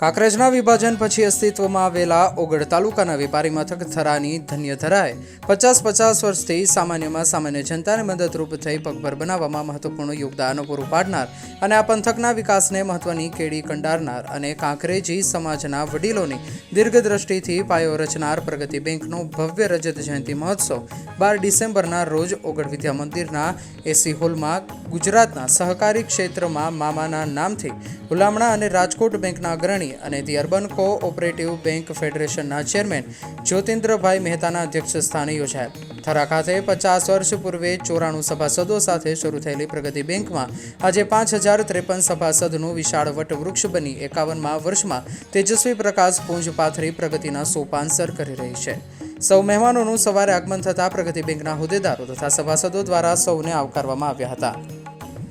કાંકરેજના વિભાજન પછી અસ્તિત્વમાં આવેલા ઓગળ તાલુકાના વેપારી મથક થરાની ધન્ય ધરાએ પચાસ પચાસ વર્ષથી સામાન્યમાં સામાન્ય જનતાને મદદરૂપ થઈ પગભર બનાવવામાં મહત્વપૂર્ણ યોગદાન પૂરું પાડનાર અને આ પંથકના વિકાસને મહત્વની કેડી કંડારનાર અને કાંકરેજી સમાજના વડીલોની દીર્ઘદ્રષ્ટિથી પાયો રચનાર પ્રગતિ બેંકનો ભવ્ય રજત જયંતિ મહોત્સવ બાર ડિસેમ્બરના રોજ ઓગળ વિદ્યા મંદિરના એસી હોલમાં ગુજરાતના સહકારી ક્ષેત્રમાં મામાના નામથી હુલામણા અને રાજકોટ બેંકના અગ્રણી અને ધી અર્બન કોઓપરેટિવ બેંક ફેડરેશનના ચેરમેન જ્યોતિન્દ્રભાઈ મહેતાના અધ્યક્ષ સ્થાને યોજાયેલ થરા ખાતે પચાસ વર્ષ પૂર્વે ચોરાણું સભાસદો સાથે શરૂ થયેલી પ્રગતિ બેંકમાં આજે પાંચ હજાર ત્રેપન સભાસદનું વિશાળ વટવૃક્ષ બની એકાવનમાં વર્ષમાં તેજસ્વી પ્રકાશ પૂંજ પાથરી પ્રગતિના સોપાન સર કરી રહી છે. સૌ મહેમાનોનું સવારે આગમન થતાં પ્રગતિ બેંકના હોદ્દેદારો તથા સભાસદો દ્વારા સૌને આવકારવામાં આવ્યા હતા.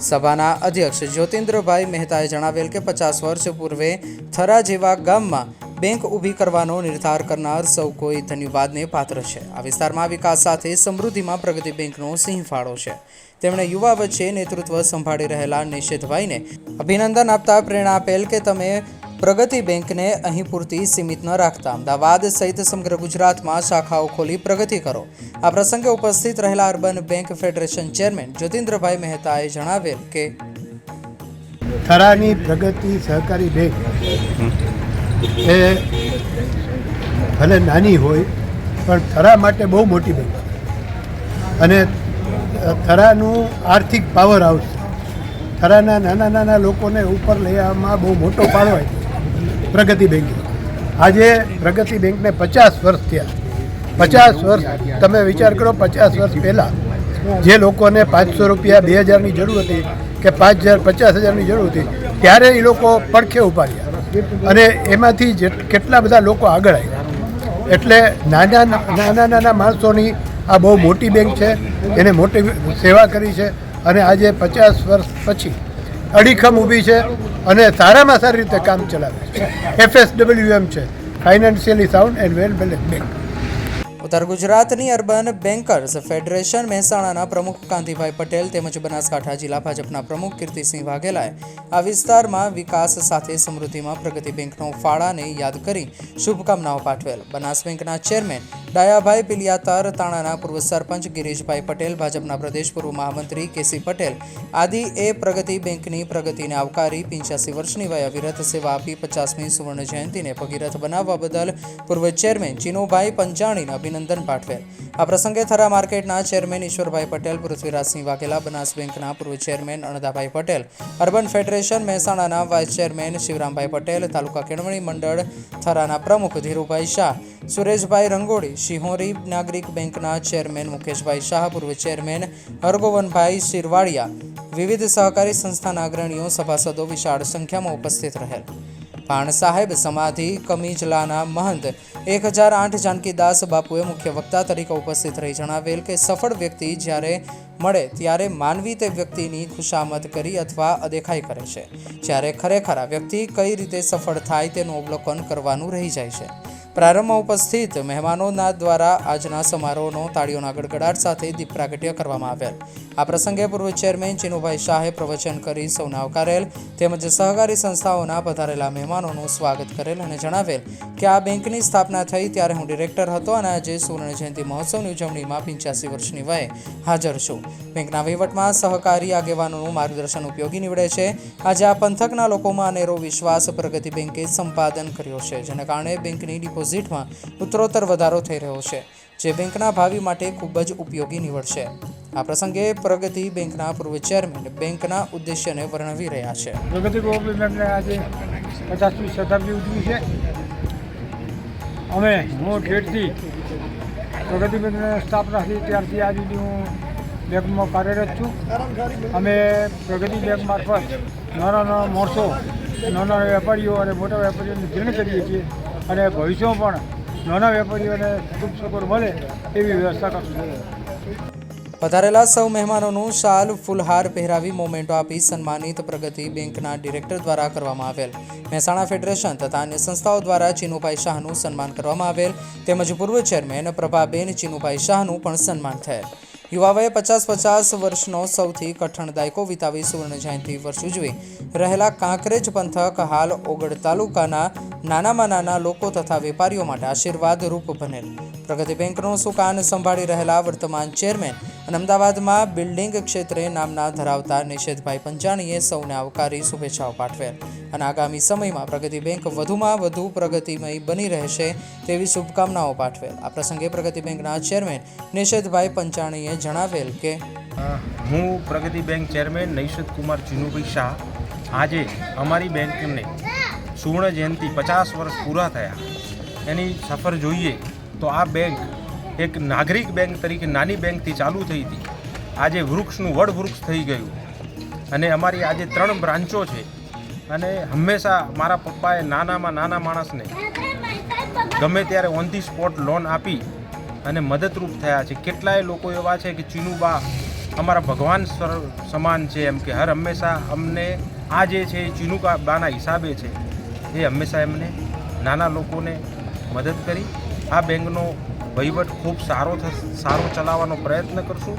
સભાના અધ્યક્ષ જ્યોતિન્દ્રભાઈ મહેતાએ જણાવેલ કે પચાસ વર્ષ પૂર્વે થરા જેવા ગામમાં બેંક ઊભી કરવાનો નિર્ધાર કરનાર સૌ કોઈ ધન્યવાદને પાત્ર છે. આ વિસ્તારમાં વિકાસ સાથે સમૃદ્ધિમાં પ્રગતિ બેંકનો સિંહ ફાળો છે. તેમણે યુવા વચ્ચે નેતૃત્વ સંભાળી રહેલા નિષેધભાઈને અભિનંદન આપતા પ્રેરણા આપેલ કે તમે પ્રગતિ બેંકને અહીં પૂરતી સીમિત ન રાખતા. અમદાવાદ સહિત સમગ્ર ગુજરાતમાં શાખાઓ ખોલી પ્રગતિ કરો. આ પ્રસંગે ઉપસ્થિત રહેલા અર્બન બેંક ફેડરેશન ચેરમેન જ્યોતિન્દ્રભાઈ મહેતાએ જણાવેલ કે, થરાની પ્રગતિ સહકારી બેંક એ ભલે નાની હોય, પણ થરા માટે બહુ મોટી બેંક અને થરાનું આર્થિક પાવર હાઉસ થરાના નાના નાના લોકોને ઉપર લઈ આવવામાં બહુ મોટો ફાળો હોય પ્રગતિ બેંક. આજે પ્રગતિ બેંકને પચાસ વર્ષ થયા. પચાસ વર્ષ, તમે વિચાર કરો, પચાસ વર્ષ પહેલાં જે લોકોને પાંચસો રૂપિયા, બે હજારની જરૂર હતી કે પાંચ હજાર, પચાસ હજારની જરૂર હતી, ત્યારે એ લોકો પડખે ઉપાડ્યા અને એમાંથી કેટલા બધા લોકો આગળ આવ્યા. એટલે નાના નાના નાના માણસોની આ બહુ મોટી બેંક છે, એને મોટી સેવા કરી છે. અને આજે પચાસ વર્ષ પછી અડીખમ ઊભી છે અને સારામાં સારી રીતે કામ ચલાવે છે. એફએસડબલ્યુએમ છે. Financially sound and well balance bank ઉત્તર ગુજરાતની અર્બન બેન્કર્સ ફેડરેશન મહેસાણાના પ્રમુખ કાંતિભાઈ પટેલ તેમજ બનાસકાંઠા જિલ્લા ભાજપના પ્રમુખ કીર્તિસિંહ વાઘેલાએ આ વિસ્તારમાં વિકાસ સાથે સમૃદ્ધિમાં પ્રગતિ બેંકનો ફાળાને યાદ કરી શુભકામનાઓ પાઠવેલ. બનાસ બેંકના ચેરમેન ડાયાભાઈ પિલિયાતર, તાણાના પૂર્વ સરપંચ ગિરીશભાઈ પટેલ, ભાજપના પ્રદેશ પૂર્વ મહામંત્રી કેસી પટેલ. આદિ એ પ્રગતિ બેંકની પ્રગતિને આવકારી પંચ્યાસી વર્ષની વય અવિરત સેવા આપી પચાસમી સુવર્ણ જયંતિને ભગીરથ બનાવવા બદલ પૂર્વ ચેરમેન ચિનુભાઈ પંચાણીને અભિનંદન પાઠવેલ. આ પ્રસંગે થરા માર્કેટના ચેરમેન ઈશ્વરભાઈ પટેલ પૃથ્વીરાજસિંહ વાઘેલા, બનાસ બેંકના પૂર્વ chairman Andabhai Patel, urban federation મહેસાણાના વાઇસ ચેરમેન શિવરામભાઈ પટેલ, તાલુકા કેળવણી મંડળ થરાના પ્રમુખ ધીરુભાઈ શાહ, સુરેશભાઈ રંગોળી શિહોરી નાગરિક બેંકના ચેરમેન મુકેશભાઈ શાહ, પૂર્વ ચેરમેન હરગોવનભાઈ શિરવાડિયા વિવિધ સહકારી સંસ્થાના અગ્રણીઓ, સભાસદો વિશાળ સંખ્યામાં ઉપસ્થિત રહેલ. ભાણ સાહેબ સમાધિ કમીજલાના મહંત એક હજાર આઠ જાનકીદાસ બાપુએ મુખ્ય વક્તા તરીકે ઉપસ્થિત રહી જણાવેલ કે સફળ વ્યક્તિ જ્યારે મળે ત્યારે માનવી તે વ્યક્તિની ખુશામત કરી અથવા અદેખાઈ કરે છે. જ્યારે ખરેખર આ વ્યક્તિ કઈ રીતે સફળ થાય તેનું અવલોકન કરવાનું રહી જાય છે. પ્રારંભમાં ઉપસ્થિત મહેમાનોના દ્વારા આજના સમારોહનો તાળીઓના ગડગડાટ સાથે દીપ પ્રાગટ્ય કરવામાં આવેલ. આ પ્રસંગે પૂર્વ ચેરમેન ચિનુભાઈ શાહે પ્રવચન કરી સૌને આવકારેલ તેમજ સહકારી સંસ્થાઓના પધારેલા મહેમાનોનું સ્વાગત કરેલ અને જણાવેલ કે આ બેંકની સ્થાપના થઈ ત્યારે હું ડિરેક્ટર હતો અને આજે સુવર્ણ જયંતિ મહોત્સવની ઉજવણીમાં પંચ્યાસી વર્ષની વયે હાજર છું. બેંકના વહીવટમાં સહકારી આગેવાનોનું માર્ગદર્શન ઉપયોગી નીવડે છે. આજે આ પંથકના લોકોમાં અનેરો વિશ્વાસ પ્રગતિ બેંકે સંપાદન કર્યો છે, જેના કારણે બેંકની ડિપોઝિટમાં ઉત્તરોત્તર વધારો થઈ રહ્યો છે, જે બેંકના ભાવિ માટે ખૂબ જ ઉપયોગી નીવડશે. આ પ્રસંગે પ્રગતિ બેંકના પૂર્વ ચેરમેન બેંકના ઉદ્દેશ્યને વર્ણવી રહ્યા છે. પ્રગતિ બેંકને આજે પચાસમી શતાબ્દી ઉજવી છે. અમે હું ઠેઠથી પ્રગતિ બેંકની સ્થાપના થઈ ત્યારથી આજે હું બેંકમાં કાર્યરત છું. અમે પ્રગતિ બેંક મારફત નાના નાના માણસો નાના વેપારીઓ અને મોટા વેપારીઓને ધીણ કરીએ છીએ. અને ભવિષ્યમાં પણ નાના વેપારીઓને ખૂબ સગવડ મળે એવી વ્યવસ્થા કરશું પધારેલા સૌ મહેમાનોનું શાલ, ફૂલહાર પહેરાવી મોમેન્ટો આપી સન્માનિત પ્રગતિ બેંકના ડિરેક્ટર દ્વારા કરવામાં આવેલ. મહેસાણા ફેડરેશન તથા અન્ય સંસ્થાઓ દ્વારા ચિનુભાઈ શાહનું સન્માન કરવામાં આવેલ. તેમજ પૂર્વ ચેરમેન પ્રભાબેન ચિનુભાઈ શાહનું પણ સન્માન થયેલ. યુવાઓએ પચાસ પચાસ વર્ષનો સૌથી કઠણ દાયકો વિતાવી સુવર્ણ જયંતિ વર્ષ ઉજવી. રહેલા કાંકરેજ પંથક હાલ ઓગડ તાલુકાના નાનામાં નાના લોકો તથા વેપારીઓ માટે આશીર્વાદરૂપ બનેલ. પ્રગતિ બેંકનું સુકાન સંભાળી રહેલા વર્તમાન ચેરમેન અને અમદાવાદમાં બિલ્ડિંગ ક્ષેત્રે નામના ધરાવતા નિષેધભાઈ પંચાણીએ સૌને આવકારી શુભેચ્છાઓ પાઠવેલ અને આગામી સમયમાં પ્રગતિ બેંક વધુમાં વધુ પ્રગતિમય બની રહેશે તેવી શુભકામનાઓ પાઠવેલ. આ પ્રસંગે પ્રગતિ બેંકના ચેરમેન નિષેધભાઈ પંચાણીએ જણાવેલ કે હું પ્રગતિ બેંક ચેરમેન નૈશદ કુમાર ચિનુભાઈ શાહ. આજે અમારી બેંકને સુવર્ણ જયંતિ પચાસ વર્ષ પૂરા થયા. એની સફર જોઈએ. તો આ બેંક એક નાગરિક બેંક તરીકે, નાની બેંકથી ચાલુ થઈ હતી. આજે વૃક્ષનું વડ વૃક્ષ થઈ ગયું. અને અમારી આજે ત્રણ બ્રાન્ચો છે. અને હંમેશા મારા પપ્પાએ નાનામાં નાના માણસને ગમે ત્યારે ઓન ધી સ્પોટ લોન આપી અને મદદરૂપ થયા છે. કેટલાય લોકો એવા છે કે ચીનુબા અમારા ભગવાન સમાન છે એમ કે, હર હંમેશા અમને આ જે છે એ ચીનુકા બાના હિસાબે છે. એ હંમેશા એમને નાના લોકોને મદદ કરી આ બેંકનો વહીવટ ખૂબ સારો સારો ચલાવવાનો પ્રયત્ન કરશું.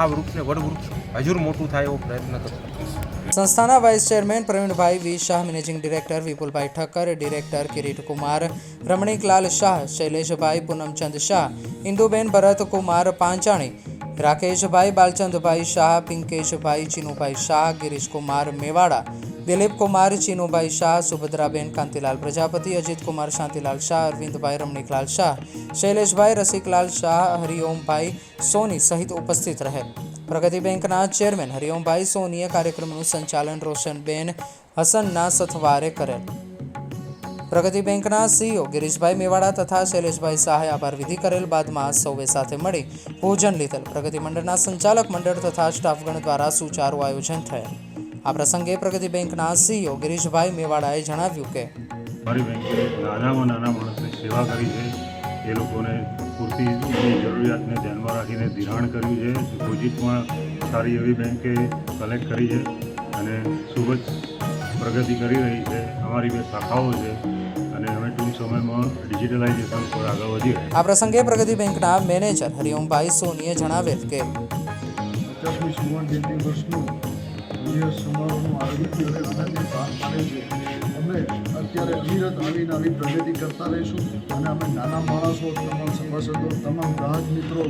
આ વૃક્ષને વડવૃક્ષ હજુ મોટું થાય એવો પ્રયત્ન કરશું. સંસ્થાના vice chairman Pravinbhai V Shah, managing director Vipulbhai Thakkar, director Kiritkumar Ramniklal Shah, Shaileshbhai Poonamchand Shah, Induben Bharatkumar Panchani, Rakeshbhai Balchandbhai Shah, Pinkeshbhai Chinubhai Shah, Girishkumar Mewada Dilip Kumar, Chinubhai Shah, Subhadraben Kantilal Prajapati Ajitkumar Shantilal Shah, Arvindbhai Ramniklal Shah, Shaileshbhai Rasiklal Shah, Hariombhai Soni સહિત ઉપસ્થિત રહેલ પ્રગતિ બેંકના chairman હરિઓમભાઈ સોનીએ કાર્યક્રમનું સંચાલન રોશનબેન હસનના સથવારે કરેલ પ્રગતિ બેંકના CEO Girishbhai Mewada તથા શૈલેષભાઈ શાહે આભાર વિધિ કરેલ બાદમાં સૌએ સાથે મળી ભોજન લીધેલ. પ્રગતિ મંડળના સંચાલક મંડળ તથા સ્ટાફગણ દ્વારા સુચારું આયોજન થયેલ આ પ્રસંગે પ્રગતિ બેંકના સીઈઓ ગિરીશભાઈ મેવાડાએ જણાવ્યું કે મારી બેંકે નાનામાં નાના માણસની સેવા કરી છે. એ લોકોને પૂરતી એની જરૂરિયાતને ધ્યાનમાં રાખીને ધિરાણ કર્યું છે. ડિપોઝિટમાં સારી એવી બેંકે કલેક્ટ કરી છે અને ખૂબ જ પ્રગતિ કરી રહી છે. અમારી બે શાખાઓ છે અને અમે ટૂંક સમયમાં ડિજિટલાઇઝેશન પર આગળ વધી આ પ્રસંગે પ્રગતિ બેંકના મેનેજર હરિઓમભાઈ સોનીએ જણાવેલ કે પચાસમી સુવર્ણ જયંતિ વર્ષનું ભવ્ય સમારોહનું આયોજન આનંદની પાર પાડે અમે અત્યારે અવિરત આવીને આવી પ્રગતિ કરતા રહીશું અને અમે નાના માણસો, તમામ સભાસદો, તમામ ગ્રાહક મિત્રો,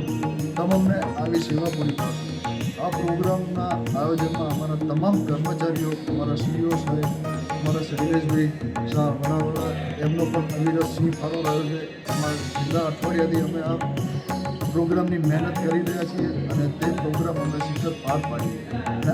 તમામને આવી સેવા પૂરી પાડશું. આ પ્રોગ્રામના આયોજનમાં અમારા તમામ કર્મચારીઓ, અમારા સીઈઓ સાહેબ, અમારા શૈલેષભાઈ શાહ વડાવડા એમનો પણ અવિરત સિંહ ફાળો રહ્યો છે. અમારા જિલ્લા અઠવાડિયાથી અમે આ પ્રોગ્રામની મહેનત કરી રહ્યા છીએ અને તે પ્રોગ્રામ અમે શિખર પાર પાડીએ